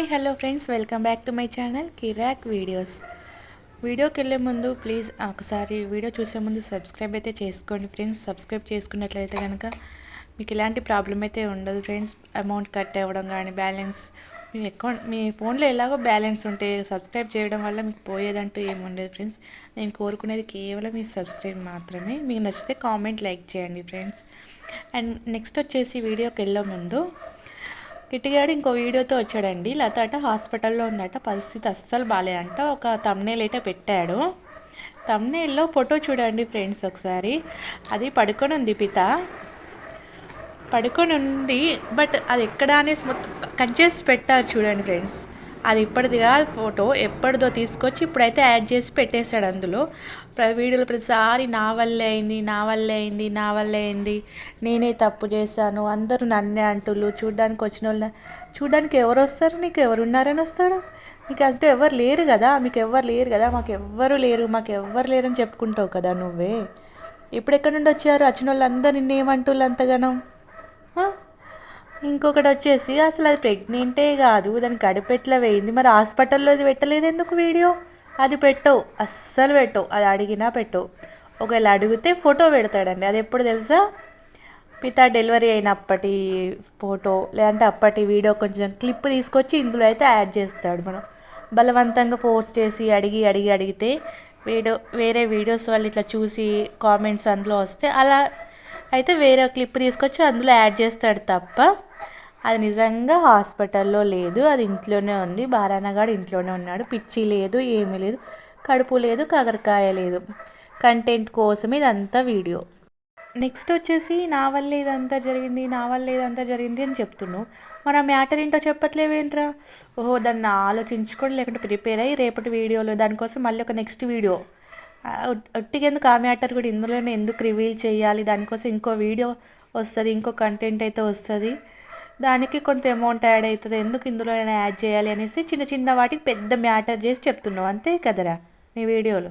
Hi hello friends. Welcome back to my channel Kirik videos. వీడియోకి వెళ్ళే ముందు please ఒకసారి వీడియో చూసే ముందు సబ్స్క్రైబ్ అయితే చేసుకోండి ఫ్రెండ్స్. సబ్స్క్రైబ్ చేసుకున్నట్లయితే కనుక మీకు ఎలాంటి ప్రాబ్లం అయితే ఉండదు ఫ్రెండ్స్. అమౌంట్ కట్ అవ్వడం కానీ బ్యాలెన్స్ మీ అకౌంట్ మీ ఫోన్లో ఎలాగో బ్యాలెన్స్ ఉంటే సబ్స్క్రైబ్ చేయడం వల్ల మీకు పోయేదంటూ ఏమి ఉండదు ఫ్రెండ్స్. నేను కోరుకునేది కేవలం మీ సబ్స్క్రైబ్ మాత్రమే. మీకు నచ్చితే కామెంట్ లైక్ చేయండి ఫ్రెండ్స్. అండ్ నెక్స్ట్ వచ్చేసి వీడియోకి వెళ్ళే ముందు కిట్టిగాడు ఇంకో వీడియోతో వచ్చాడండి. లత అట హాస్పిటల్లో ఉందట పరిస్థితి అస్సలు బాగాలేదంట ఒక తమ్నేల్ అయితే పెట్టాడు. తమ్నేల్లో ఫోటో చూడండి ఫ్రెండ్స్ ఒకసారి. అది పడుకొని ఉంది పిత. పడుకొని ఉంది బట్ అది ఎక్కడ అనేసి మొత్తం కంచేసి పెట్టారు చూడండి ఫ్రెండ్స్. అది ఇప్పటిది కాదు ఫోటో. ఎప్పటిదో తీసుకొచ్చి ఇప్పుడైతే యాడ్ చేసి పెట్టేశాడు అందులో. ప్ర- వీడియోలో ప్రతిసారి నా వల్లే అయింది నా వల్లే అయింది నా వల్లే అయింది. నేనే తప్పు చేశాను. అందరూ నన్నే అంటుళ్ళు చూడ్డానికి వచ్చిన వాళ్ళు చూడ్డానికి ఎవరు వస్తారు? నీకు ఎవరు ఉన్నారని వస్తాడు? నీకు అంటే ఎవరు లేరు కదా? మీకు ఎవరు లేరు కదా? మాకు ఎవ్వరు లేరు. మాకు ఎవ్వరు లేరని చెప్పుకుంటావు కదా నువ్వే. ఇప్పుడు ఎక్కడి నుండి వచ్చారు? వచ్చిన వాళ్ళందరూ నిన్నేమంటుళ్ళు అంతగానం? ఇంకొకటి వచ్చేసి అసలు అది ప్రెగ్నెంటే కాదు దాని గడిపెట్ల వేయింది? మరి హాస్పిటల్లో అది పెట్టలేదు ఎందుకు వీడియో? అది పెట్టవు అస్సలు పెట్టవు అది అడిగినా పెట్టవు ఒకవేళ అడిగితే ఫోటో పెడతాడండి. అది ఎప్పుడు తెలుసా? పితా డెలివరీ అయినప్పటి ఫోటో లేదంటే అప్పటి వీడియో కొంచెం క్లిప్ తీసుకొచ్చి ఇందులో అయితే యాడ్ చేస్తాడు మనం. బలవంతంగా ఫోర్స్ చేసి అడిగి అడిగి అడిగితే వీడియో వేరే వీడియోస్ వాళ్ళు ఇట్లా చూసి కామెంట్స్ అందులో వస్తే అలా అయితే వేరే క్లిప్ తీసుకొచ్చి అందులో యాడ్ చేస్తాడు తప్ప అది నిజంగా హాస్పిటల్లో లేదు అది ఇంట్లోనే ఉంది. బారానగాడు ఇంట్లోనే ఉన్నాడు. పిచ్చి లేదు ఏమీ లేదు కడుపు లేదు కాకరకాయ లేదు. కంటెంట్ కోసం ఇదంతా వీడియో. నెక్స్ట్ వచ్చేసి నా వల్ల ఇదంతా జరిగింది నా వల్ల ఇదంతా జరిగింది అని చెప్తున్నావు మరి ఆ మ్యాటర్ ఏంటో చెప్పట్లేవేంట్రా? ఓహో దాన్ని ఆలోచించుకోండి లేకుంటే ప్రిపేర్ అయ్యి రేపటి వీడియోలో దానికోసం మళ్ళీ ఒక నెక్స్ట్ వీడియో. ఒట్టిగా ఎందుకు ఆ మ్యాటర్ కూడా ఇందులోనే ఎందుకు రివీల్ చేయాలి? దానికోసం ఇంకో వీడియో వస్తుంది ఇంకో కంటెంట్ అయితే వస్తుంది. దానికి కొంత అమౌంట్ యాడ్ అవుతుంది ఎందుకు ఇందులోనే యాడ్ చేయాలి అనేసి చిన్న చిన్న వాటికి పెద్ద మ్యాటర్ చేసి చెప్తున్నావు. అంతే కదరా నీ వీడియోలో.